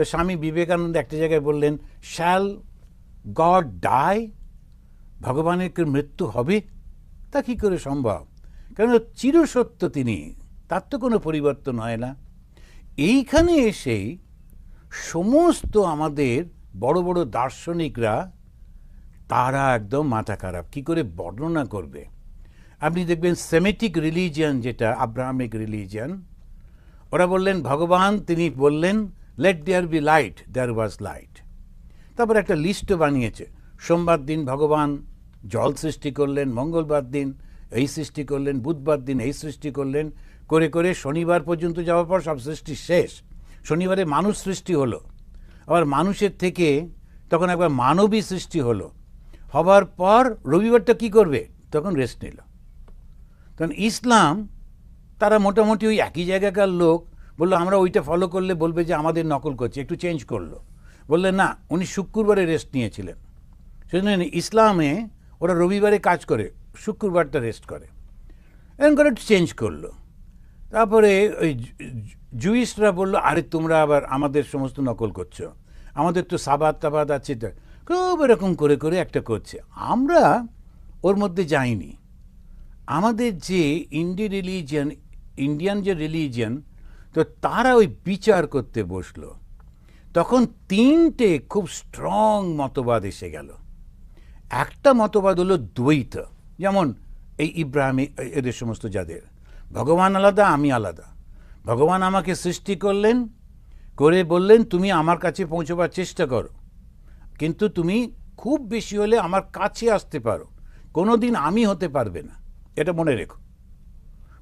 তো স্বামী বিবেকানন্দ একটা জায়গায় বললেন শ্যাল গড ডাই ভগবানের কি মৃত্যু হবে? তা কি করে সম্ভব? কারণ চিরসত্য তিনি, তার তো কোনো পরিবর্তন হয় না। এইখানে এসেই সমস্ত আমাদের বড় বড় দার্শনিকরা, তারা একদম মাথা খারাপ। কী করে বর্ণনা করবে? আপনি দেখবেন সেমেটিক রিলিজিয়ান যেটা আব্রাহামিক রিলিজিয়ান ওরা বললেন, ভগবান, তিনি বললেন let there be light there was light তারপর একটা লিস্টও বানিয়েছে। সোমবার দিন ভগবান জল সৃষ্টি করলেন, মঙ্গলবার দিন এই সৃষ্টি করলেন, বুধবার দিন এই সৃষ্টি করলেন। করে করে শনিবার পর্যন্ত যাওয়ার পর সব সৃষ্টি শেষ। শনিবারে মানুষ সৃষ্টি হলো। আবার মানুষের থেকে তখন একবার মানবী সৃষ্টি হলো। হবার পর রবিবারটা কি করবে? তখন রেস্ট নিল। তখন ইসলাম তারা মোটামুটি ওই একই জায়গাকার লোক বলল, আমরা ওইটা ফলো করলে বলবে যে আমাদের নকল করছে। একটু চেঞ্জ করল। বললেন না, উনি শুক্রবারে রেস্ট নিয়েছিলেন। সেজন্য ইসলামে ওরা রবিবারে কাজ করে, শুক্রবারটা রেস্ট করে। এরকম করে একটু চেঞ্জ করল। তারপরে ওই জুইসরা বলল, আরে, তোমরা আবার আমাদের সমস্ত নকল করছ। আমাদের তো সাবাদ তাবাদ আছে খুব এরকম করে করে একটা করছে। আমরা ওর মধ্যে যাইনি। আমাদের যে ইন্ডি রিলিজিয়ান ইন্ডিয়ান যে রিলিজিয়ান তো তারা ওই বিচার করতে বসল। তখন তিনটে খুব স্ট্রং মতবাদ এসে গেল। একটা মতবাদ হলো দ্বৈত, যেমন এই ইব্রাহিম, এদের সমস্ত যাদের। ভগবান আলাদা, আমি আলাদা। ভগবান আমাকে সৃষ্টি করলেন, করে বললেন, তুমি আমার কাছে পৌঁছবার চেষ্টা করো। কিন্তু তুমি খুব বেশি হলে আমার কাছে আসতে পারো। কোনো দিন আমি হতে পারবে না। এটা মনে রেখো।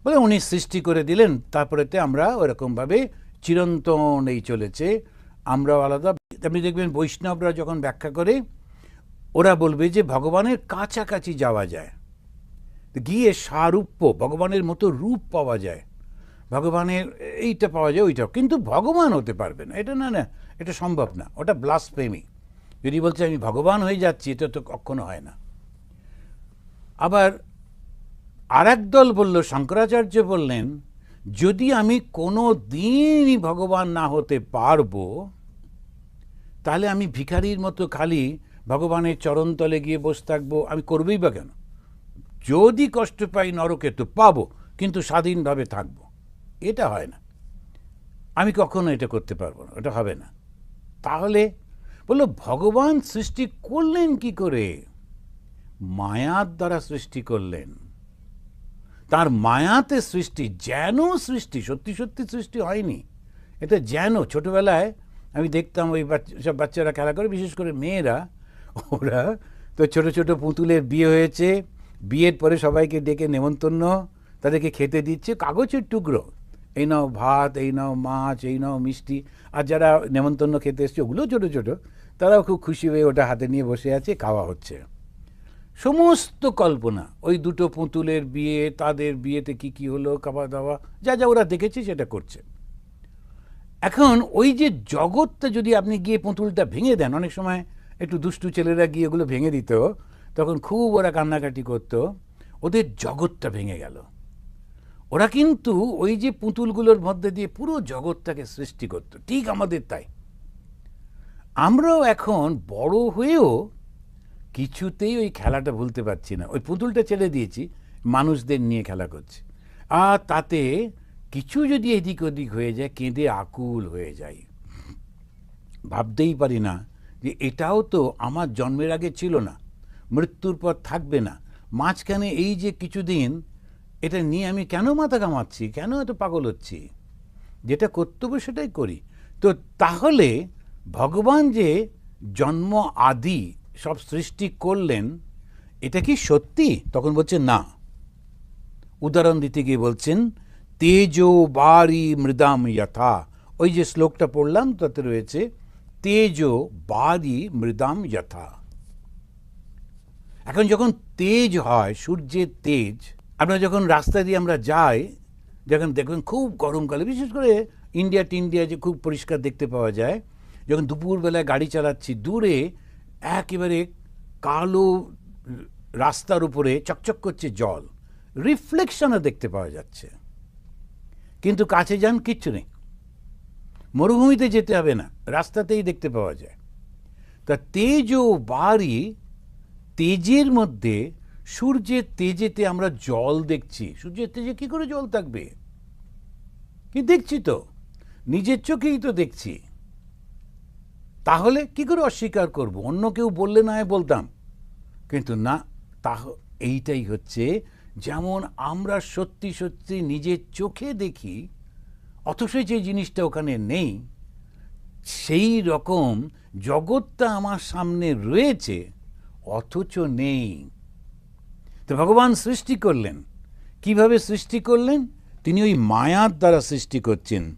বলে উনি সৃষ্টি করে দিলেন। তারপরেতে আমরা ওরকমভাবে চিরন্তন এই চলেছে। আমরাও আলাদা। আপনি দেখবেন বৈষ্ণবরা যখন ব্যাখ্যা করে, ওরা বলবে যে ভগবানের কাছাকাছি যাওয়া যায়। গিয়ে সারূপ্য, ভগবানের মতো রূপ পাওয়া যায়। ভগবানের এইটা পাওয়া যায় ওইটাও কিন্তু ভগবান হতে পারবে না। এটা না না, এটা সম্ভব না। ওটা ব্লাসপ্রেমী যদি বলছে আমি ভগবান হয়ে যাচ্ছি, এটা তো কখনো হয় না। আবার আর দল বলল, শঙ্করাচার্য বললেন, যদি আমি কোনো দিনই ভগবান না হতে পারব, তাহলে আমি ভিখারির মতো খালি ভগবানের চরণতলে গিয়ে বসে থাকব, আমি করবই বা কেন? যদি কষ্ট পাই নরকে তো পাবো, কিন্তু স্বাধীনভাবে থাকব। এটা হয় না। আমি কখনো এটা করতে পারব না, এটা হবে না। তাহলে বলল, ভগবান সৃষ্টি করলেন কি করে? মায়ার দ্বারা সৃষ্টি করলেন। তার মায়াতে সৃষ্টি, যেন সৃষ্টি, সত্যি সত্যি সৃষ্টি হয়নি। এটা যেন ছোটবেলায় আমি দেখতাম ওই সব বাচ্চারা খেলা করে, বিশেষ করে মেয়েরা, ওরা তো ছোট ছোট পুতুলের বিয়ে হয়েছে, বিয়ের পরে সবাইকে ডেকে নেমন্তন্ন, তাদেরকে খেতে দিচ্ছে, কাগজের টুকরো। এই নাও ভাত, এই নাও মাছ, এই নাও মিষ্টি। আর যারা নেমন্তন্ন খেতে এসছে ওগুলো ছোটো ছোটো, তারাও খুব খুশি হয়ে ওটা হাতে নিয়ে বসে আছে, খাওয়া হচ্ছে। সমস্ত কল্পনা, ওই দুটো পুতুলের বিয়ে, তাদের বিয়েতে কি কি হলো, খাওয়া দাওয়া, যা যা ওরা দেখেছে সেটা করছে। এখন ওই যে জগৎটা যদি আপনি গিয়ে পুতুলটা ভেঙে দেন, অনেক সময় একটু দুষ্টু ছেলেরা গিয়ে ওগুলো ভেঙে দিত, তখন খুব ওরা কান্নাকাটি করত, ওদের জগৎটা ভেঙে গেল। ওরা কিন্তু ওই যে পুতুলগুলোর মধ্যে দিয়ে পুরো জগৎটাকে সৃষ্টি করত, ঠিক আমাদের তাই। আমরাও এখন বড় হয়েও কিছুতেই ওই খেলাটা ভুলতে পারছি না। ওই পুতুলটা ছেড়ে দিয়েছি, মানুষদের নিয়ে খেলা করছি। আর তাতে কিছু যদি এদিক ওদিক হয়ে যায়, কেঁদে আকুল হয়ে যায় ভাবতেই পারি না যে এটাও তো আমার জন্মের আগে ছিল না, মৃত্যুর পর থাকবে না। মাঝখানে এই যে কিছুদিন, এটা নিয়ে আমি কেন মাথা কামাচ্ছি কেন এত পাগল হচ্ছি? যেটা কর্তব্য সেটাই করি। তো তাহলে ভগবান যে জন্ম আদি সব সৃষ্টি করলেন, এটা কি সত্যি? তখন বলছে না। উদাহরণ দিতে গিয়ে বলছেন, তেজ বারি মৃদাম যথা। ওই যে শ্লোকটা পড়লাম, তাতে রয়েছে, তেজ বারি মৃদাম যথা। এখন যখন তেজ হয়, সূর্যের তেজ আমরা যখন রাস্তা দিয়ে আমরা যাই, যখন দেখবেন খুব গরমকালে বিশেষ করে ইন্ডিয়া টিন্ডিয়া যে খুব পরিষ্কার দেখতে পাওয়া যায়, যখন দুপুরবেলায় গাড়ি চালাচ্ছি, দূরে একেবারে কালো রাস্তার উপরে চকচক করছে জল। রিফ্লেকশনও দেখতে পাওয়া যাচ্ছে। কিন্তু কাছে যান কিচ্ছু নেই। মরুভূমিতে যেতে হবে না, রাস্তাতেই দেখতে পাওয়া যায়। তা তেজ ও বাড়ি, তেজের মধ্যে সূর্যের তেজেতে আমরা জল দেখছি। সূর্যের তেজে কি করে জল থাকবে? কি দেখছি তো? নিজের চোখেই তো দেখছি। তাহলে কি করে অস্বীকার করব? অন্য কেউ বললে না বলতাম। কিন্তু না, তাহ, এইটাই হচ্ছে যেমন আমরা সত্যি সত্যি নিজের চোখে দেখি, অথচ যে জিনিসটা ওখানে নেই, সেই রকম জগৎটা আমার সামনে রয়েছে, অথচ নেই। তো ভগবান সৃষ্টি করলেন। কীভাবে সৃষ্টি করলেন? তিনি ওই মায়ার দ্বারা সৃষ্টি করছেন।